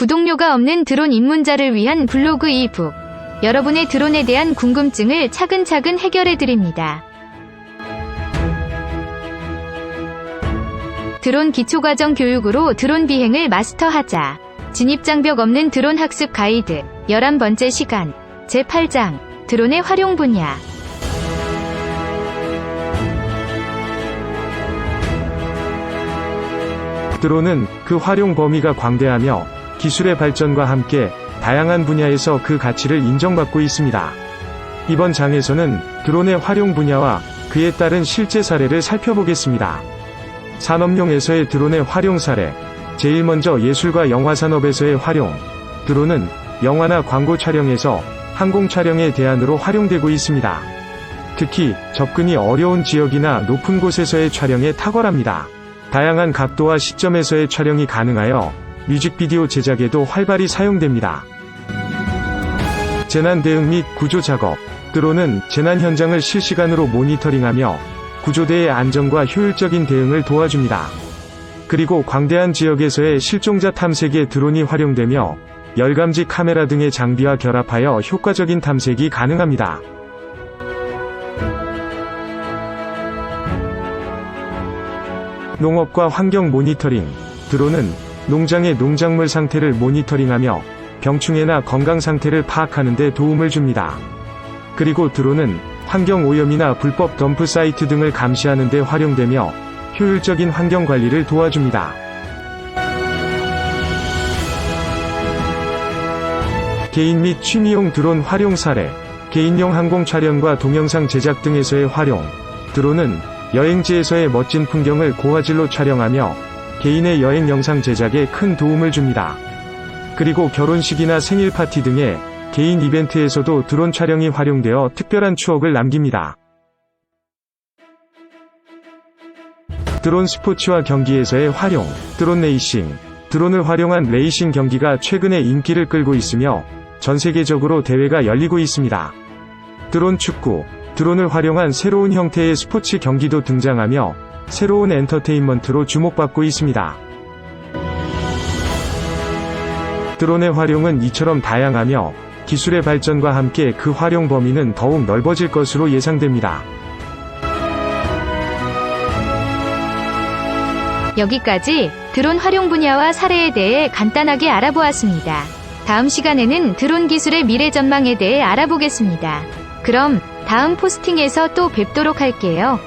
구독료가 없는 드론 입문자를 위한 블로그 이북. 여러분의 드론에 대한 궁금증을 차근차근 해결해 드립니다. 드론 기초과정 교육으로 드론 비행을 마스터하자. 진입장벽 없는 드론 학습 가이드. 11번째 시간. 제8장. 드론의 활용 분야. 드론은 그 활용 범위가 광대하며 기술의 발전과 함께 다양한 분야에서 그 가치를 인정받고 있습니다. 이번 장에서는 드론의 활용 분야와 그에 따른 실제 사례를 살펴보겠습니다. 산업용에서의 드론의 활용 사례. 제일 먼저 예술과 영화 산업에서의 활용. 드론은 영화나 광고 촬영에서 항공 촬영의 대안으로 활용되고 있습니다. 특히 접근이 어려운 지역이나 높은 곳에서의 촬영에 탁월합니다. 다양한 각도와 시점에서의 촬영이 가능하여 뮤직비디오 제작에도 활발히 사용됩니다. 재난 대응 및 구조 작업. 드론은 재난 현장을 실시간으로 모니터링하며 구조대의 안전과 효율적인 대응을 도와줍니다. 그리고 광대한 지역에서의 실종자 탐색에 드론이 활용되며 열감지 카메라 등의 장비와 결합하여 효과적인 탐색이 가능합니다. 농업과 환경 모니터링. 드론은 농장의 농작물 상태를 모니터링하며 병충해나 건강 상태를 파악하는 데 도움을 줍니다. 그리고 드론은 환경 오염이나 불법 덤프 사이트 등을 감시하는 데 활용되며 효율적인 환경 관리를 도와줍니다. 개인 및 취미용 드론 활용 사례. 개인용 항공 촬영과 동영상 제작 등에서의 활용. 드론은 여행지에서의 멋진 풍경을 고화질로 촬영하며 개인의 여행 영상 제작에 큰 도움을 줍니다. 그리고 결혼식이나 생일 파티 등의 개인 이벤트에서도 드론 촬영이 활용되어 특별한 추억을 남깁니다. 드론 스포츠와 경기에서의 활용, 드론 레이싱. 드론을 활용한 레이싱 경기가 최근에 인기를 끌고 있으며 전 세계적으로 대회가 열리고 있습니다. 드론 축구. 드론을 활용한 새로운 형태의 스포츠 경기도 등장하며 새로운 엔터테인먼트로 주목받고 있습니다. 드론의 활용은 이처럼 다양하며 기술의 발전과 함께 그 활용 범위는 더욱 넓어질 것으로 예상됩니다. 여기까지 드론 활용 분야와 사례에 대해 간단하게 알아보았습니다. 다음 시간에는 드론 기술의 미래 전망에 대해 알아보겠습니다. 그럼 다음 포스팅에서 또 뵙도록 할게요.